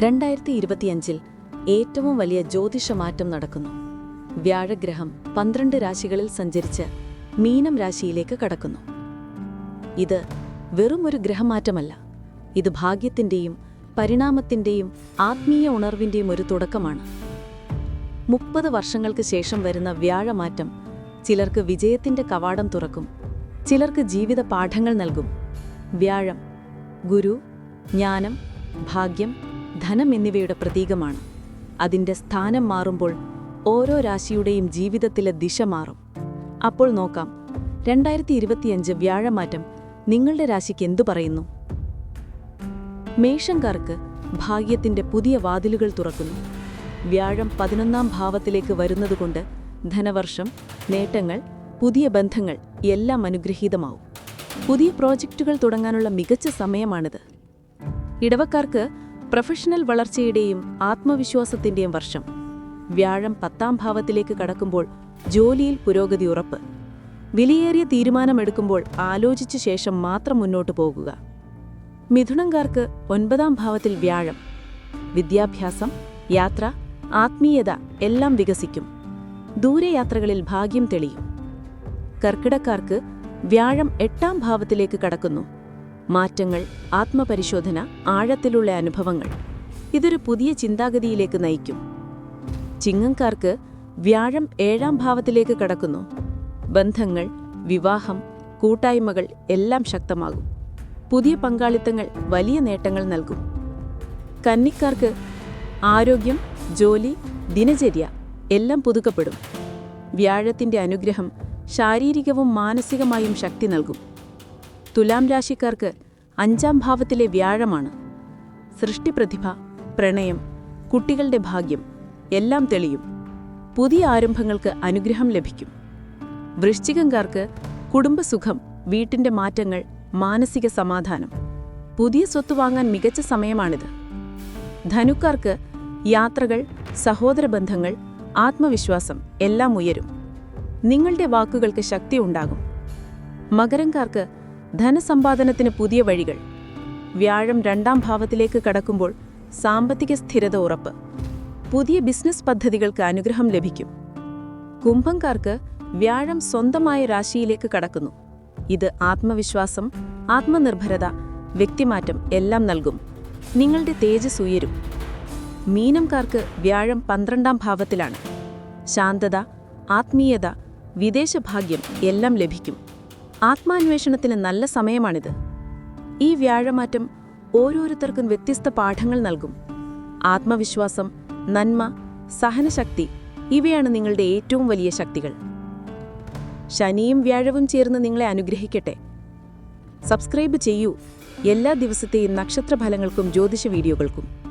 രണ്ടായിരത്തി ഇരുപത്തിയഞ്ചിൽ ഏറ്റവും വലിയ ജ്യോതിഷമാറ്റം നടക്കുന്നു. വ്യാഴഗ്രഹം പന്ത്രണ്ട് രാശികളിൽ സഞ്ചരിച്ച് മീനം രാശിയിലേക്ക് കടക്കുന്നു. ഇത് വെറും വെറുമൊരു ഗ്രഹമാറ്റമല്ല. ഇത് ഭാഗ്യത്തിന്റെയും പരിണാമത്തിന്റെയും ആത്മീയ ഉണർവിന്റെയും ഒരു തുടക്കമാണ്. മുപ്പത് വർഷങ്ങൾക്ക് ശേഷം വരുന്ന വ്യാഴമാറ്റം ചിലർക്ക് വിജയത്തിന്റെ കവാടം തുറക്കും. ചിലർക്ക് ജീവിത പാഠങ്ങൾ നൽകും. വ്യാഴം ഗുരു ജ്ഞാനം ഭാഗ്യം ധനം എന്നിവയുടെ പ്രതീകമാണ്. അതിന്റെ സ്ഥാനം മാറുമ്പോൾ ഓരോ രാശിയുടെയും ജീവിതത്തിലെ ദിശ മാറും. അപ്പോൾ നോക്കാം. രണ്ടായിരത്തി ഇരുപത്തിയഞ്ച് വ്യാഴമാറ്റം നിങ്ങളുടെ രാശിക്ക് എന്തു പറയുന്നു? മേഷംകാർക്ക് ഭാഗ്യത്തിന്റെ പുതിയ വാതിലുകൾ തുറക്കുന്നു. വ്യാഴം പതിനൊന്നാം ഭാവത്തിലേക്ക് വരുന്നതുകൊണ്ട് ധനവർഷം നേട്ടങ്ങൾ പുതിയ ബന്ധങ്ങൾ എല്ലാം അനുഗ്രഹീതമാവും. പുതിയ പ്രോജക്റ്റുകൾ തുടങ്ങാനുള്ള മികച്ച സമയമാണിത്. ഇടവക്കാർക്ക് പ്രൊഫഷണൽ വളർച്ചയുടെയും ആത്മവിശ്വാസത്തിന്റെയും വർഷം. വ്യാഴം പത്താം ഭാവത്തിലേക്ക് കടക്കുമ്പോൾ ജോലിയിൽ പുരോഗതി ഉറപ്പ്. വിലയേറിയ തീരുമാനമെടുക്കുമ്പോൾ ആലോചിച്ച ശേഷം മാത്രം മുന്നോട്ട് പോകുക. മിഥുനങ്കാർക്ക് ഒൻപതാം ഭാവത്തിൽ വ്യാഴം. വിദ്യാഭ്യാസം യാത്ര ആത്മീയത എല്ലാം വികസിക്കും. ദൂരയാത്രകളിൽ ഭാഗ്യം തെളിയും. കർക്കിടക്കാർക്ക് വ്യാഴം എട്ടാം ഭാവത്തിലേക്ക് കടക്കുന്നു. മാറ്റങ്ങൾ ആത്മപരിശോധന ആഴത്തിലുള്ള അനുഭവങ്ങൾ. ഇതൊരു പുതിയ ചിന്താഗതിയിലേക്ക് നയിക്കും. ചിങ്ങംകാർക്ക് വ്യാഴം ഏഴാം ഭാവത്തിലേക്ക് കടക്കുന്നു. ബന്ധങ്ങൾ വിവാഹം കൂട്ടായ്മകൾ എല്ലാം ശക്തമാകും. പുതിയ പങ്കാളിത്തങ്ങൾ വലിയ നേട്ടങ്ങൾ നൽകും. കന്നിക്കാർക്ക് ആരോഗ്യം ജോലി ദിനചര്യ എല്ലാം പുതുക്കപ്പെടും. വ്യാഴത്തിന്റെ അനുഗ്രഹം ശാരീരികവും മാനസികമായും ശക്തി നൽകും. തുലാം രാശിക്കാർക്ക് അഞ്ചാം ഭാവത്തിലെ വ്യാഴമാണ്. സൃഷ്ടിപ്രതിഭ പ്രണയം കുട്ടികളുടെ ഭാഗ്യം എല്ലാം തെളിയും. പുതിയ ആരംഭങ്ങൾക്ക് അനുഗ്രഹം ലഭിക്കും. വൃശ്ചികംകാർക്ക് കുടുംബസുഖം വീട്ടിന്റെ മാറ്റങ്ങൾ മാനസിക സമാധാനം. പുതിയ സ്വത്ത് വാങ്ങാൻ മികച്ച സമയമാണിത്. ധനുക്കാർക്ക് യാത്രകൾ സഹോദര ബന്ധങ്ങൾ ആത്മവിശ്വാസം എല്ലാം ഉയരും. നിങ്ങളുടെ വാക്കുകൾക്ക് ശക്തി ഉണ്ടാകും. മകരംകാർക്ക് ധനസമ്പാദനത്തിന് പുതിയ വഴികൾ. വ്യാഴം രണ്ടാം ഭാവത്തിലേക്ക് കടക്കുമ്പോൾ സാമ്പത്തിക സ്ഥിരത ഉറപ്പ്. പുതിയ ബിസിനസ് പദ്ധതികൾക്ക് അനുഗ്രഹം ലഭിക്കും. കുംഭംകാർക്ക് വ്യാഴം സ്വന്തമായ രാശിയിലേക്ക് കടക്കുന്നു. ഇത് ആത്മവിശ്വാസം ആത്മനിർഭരത വ്യക്തിമാറ്റം എല്ലാം നൽകും. നിങ്ങളുടെ തേജസ് ഉയരും. മീനംകാർക്ക് വ്യാഴം പന്ത്രണ്ടാം ഭാവത്തിലാണ്. ശാന്തത ആത്മീയത വിദേശഭാഗ്യം എല്ലാം ലഭിക്കും. ആത്മാന്വേഷണത്തിന് നല്ല സമയമാണിത്. ഈ വ്യാഴമാറ്റം ഓരോരുത്തർക്കും വ്യത്യസ്ത പാഠങ്ങൾ നൽകും. ആത്മവിശ്വാസം നന്മ സഹനശക്തി ഇവയാണ് നിങ്ങളുടെ ഏറ്റവും വലിയ ശക്തികൾ. ശനിയും വ്യാഴവും ചേർന്ന് നിങ്ങളെ അനുഗ്രഹിക്കട്ടെ. സബ്സ്ക്രൈബ് ചെയ്യൂ. എല്ലാ ദിവസത്തെയും നക്ഷത്രഫലങ്ങൾക്കും ജ്യോതിഷ വീഡിയോകൾക്കും.